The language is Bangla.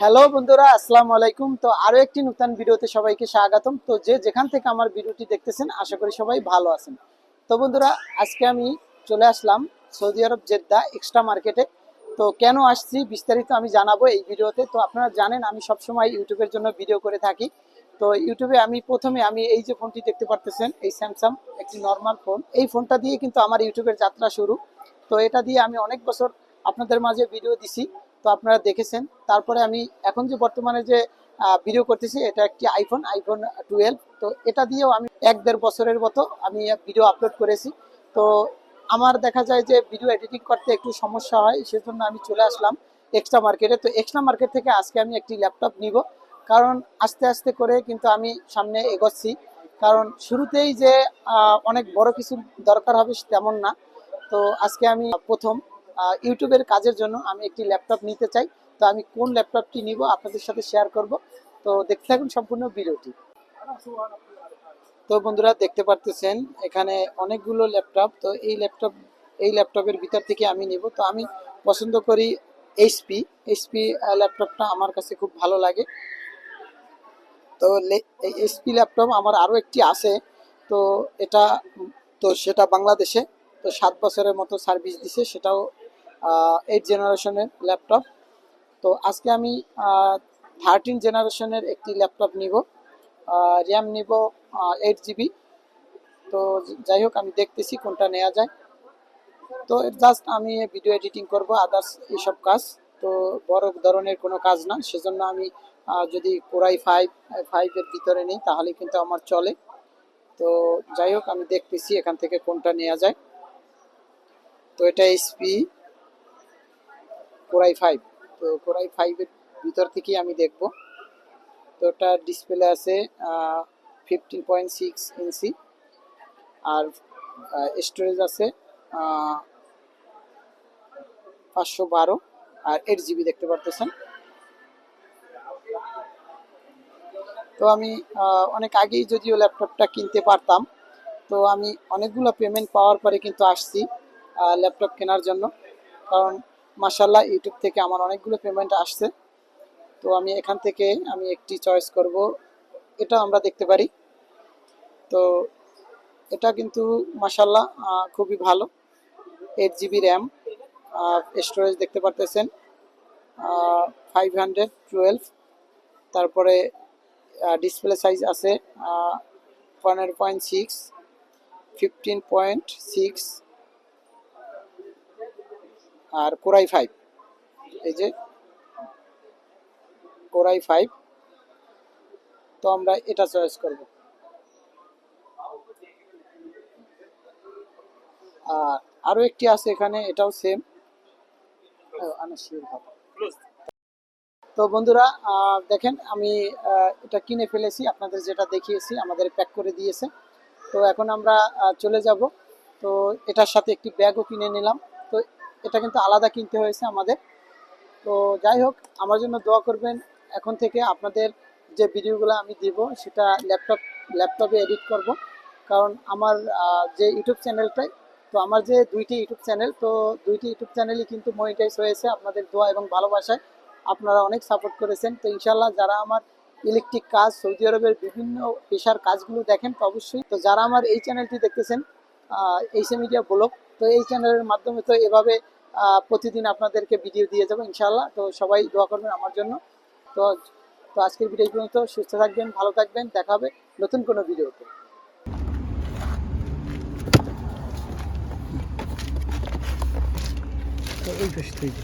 হ্যালো বন্ধুরা, আসসালামু আলাইকুম। তো আরও একটি নতুন ভিডিওতে সবাইকে স্বাগতম। তো যে যেখান থেকে আমার ভিডিওটি দেখতেছেন, আশা করি সবাই ভালো আছেন। তো বন্ধুরা, আজকে আমি চলে আসলাম সৌদি আরব জেদ্দা এক্সট্রা মার্কেটে। তো কেন আসছি বিস্তারিত আমি জানাব এই ভিডিওতে। তো আপনারা জানেন, আমি সবসময় ইউটিউবের জন্য ভিডিও করে থাকি। তো ইউটিউবে আমি প্রথমে, আমি এই যে ফোনটি দেখতে পারতেছেন, এই স্যামসাং একটি নর্মাল ফোন। এই ফোনটা দিয়ে কিন্তু আমার ইউটিউবের যাত্রা শুরু। তো এটা দিয়ে আমি অনেক বছর আপনাদের মাঝে ভিডিও দিছি। তো আপনারা দেখেছেন। তারপরে আমি এখন যে বর্তমানে যে ভিডিও করতেছি, এটা একটি আইফোন আইফোন টুয়েলভ তো এটা দিয়েও আমি এক দেড় বছরের মতো আমি ভিডিও আপলোড করেছি। তো আমার দেখা যায় যে ভিডিও এডিটিং করতে একটু সমস্যা হয়, সেজন্য আমি চলে আসলাম এক্সট্রা মার্কেটে তো এক্সট্রা মার্কেট থেকে আজকে আমি একটি ল্যাপটপ নিব। কারণ আস্তে আস্তে করে কিন্তু আমি সামনে এগোচ্ছি। কারণ শুরুতেই যে অনেক বড় কিছু দরকার হবে তেমন না। তো আজকে আমি প্রথম। ইউটিউবের কাজের জন্য আমি একটি ল্যাপটপ নিতে চাই। তো আমি কোন ল্যাপটপটি নিব আপনাদের সাথে শেয়ার করব। তো দেখতে থাকুন সম্পূর্ণ ভিডিওটি। তো বন্ধুরা, দেখতে পারতেছেন, এখানে অনেকগুলো ল্যাপটপ। তো এই ল্যাপটপ, এই ল্যাপটপের ভিতর থেকে আমি নিব। তো আমি পছন্দ করি এইচপি এইচপি ল্যাপটপটা আমার কাছে খুব ভালো লাগে। তো এইচপি ল্যাপটপ আমার আরও একটি আছে। তো এটা, তো সেটা বাংলাদেশে, তো সাত বছরের মতো সার্ভিস দিছে, সেটাও এইট জেনারেশনের ল্যাপটপ তো আজকে আমি থার্টিন জেনারেশনের একটি ল্যাপটপ নিব। র্যাম নিব এইট জিবি তো যাই হোক, আমি দেখতেছি কোনটা নেওয়া যায়। তো জাস্ট আমি ভিডিও এডিটিং করব আদার্স এইসব কাজ। তো বড় ধরনের কোনো কাজ না, সেজন্য আমি যদি কোরাই ফাইভ ফাইভের ভিতরে নেই, তাহলে কিন্তু আমার চলে। তো যাই হোক, আমি দেখতেছি এখান থেকে কোনটা নেওয়া যায়। তো এটা এইচপি কোরাই ফাইভ তো কোরাই ফাইভের ভিতর থেকেই আমি দেখব। তো এটা ডিসপ্লে আছে ফিফটিন পয়েন্ট সিক্স ইঞ্চি আর স্টোরেজ আছে পাঁচশো বারো। আর এইট জিবি দেখতে পারতেছেন। তো আমি অনেক আগেই যদিও ল্যাপটপটা কিনতে পারতাম, তো আমি অনেকগুলো পেমেন্ট পাওয়ার পরে কিন্তু আসছি ল্যাপটপ কেনার জন্য। কারণ মাসাল্লাহ ইউটিউব থেকে আমার অনেকগুলো পেমেন্ট আসছে। তো আমি এখান থেকে আমি একটি চয়েস করব। এটা আমরা দেখতে পারি। তো এটা কিন্তু মাসাল্লাহ খুবই ভালো। এইট জিবি র্যাম স্টোরেজ দেখতে পারতেছেন। ফাইভ হান্ড্রেড টুয়েলভ তারপরে ডিসপ্লে সাইজ আছে পনেরো point six fifteen point six আর কোরাই ফাইভ এই যে কোরাই ফাইভ তো আমরা এটা চয়েস করব। আর আরও একটি আছে এখানে এটাও সেম তো বন্ধুরা দেখেন আমি এটা কিনে ফেলেছি আপনাদের যেটা দেখিয়েছি আমাদের প্যাক করে দিয়েছে। তো এখন আমরা চলে যাব। তো এটার সাথে একটি ব্যাগও কিনে নিলাম। এটা কিন্তু আলাদা কিনতে হয়েছে আমাদের। তো যাই হোক, আমার জন্য দোয়া করবেন। এখন থেকে আপনাদের যে ভিডিওগুলো আমি দিব, সেটা ল্যাপটপ, ল্যাপটপে এডিট করব। কারণ আমার যে ইউটিউব চ্যানেলটাই তো আমার যে দুইটি ইউটিউব চ্যানেল, তো দুইটি ইউটিউব চ্যানেলই কিন্তু মনিটাইজ হয়েছে আপনাদের দোয়া এবং ভালোবাসায়। আপনারা অনেক সাপোর্ট করেছেন। তো ইনশাল্লাহ যারা আমার ইলেকট্রিক কাজ, সৌদি আরবের বিভিন্ন পেশার কাজগুলো দেখেন, তো অবশ্যই। তো যারা আমার এই চ্যানেলটি দেখতেছেন এইসে মিডিয়া ব্লগ তো এই চ্যানেলের মাধ্যমে তো এভাবে প্রতিদিন আপনাদেরকে ভিডিও দিয়ে যাব ইনশাল্লাহ তো সবাই দোয়া করবেন আমার জন্য। তো তো আজকের ভিডিও পর্যন্ত। সুস্থ থাকবেন, ভালো থাকবেন। দেখা হবে নতুন কোনো ভিডিওতে এই থেকে।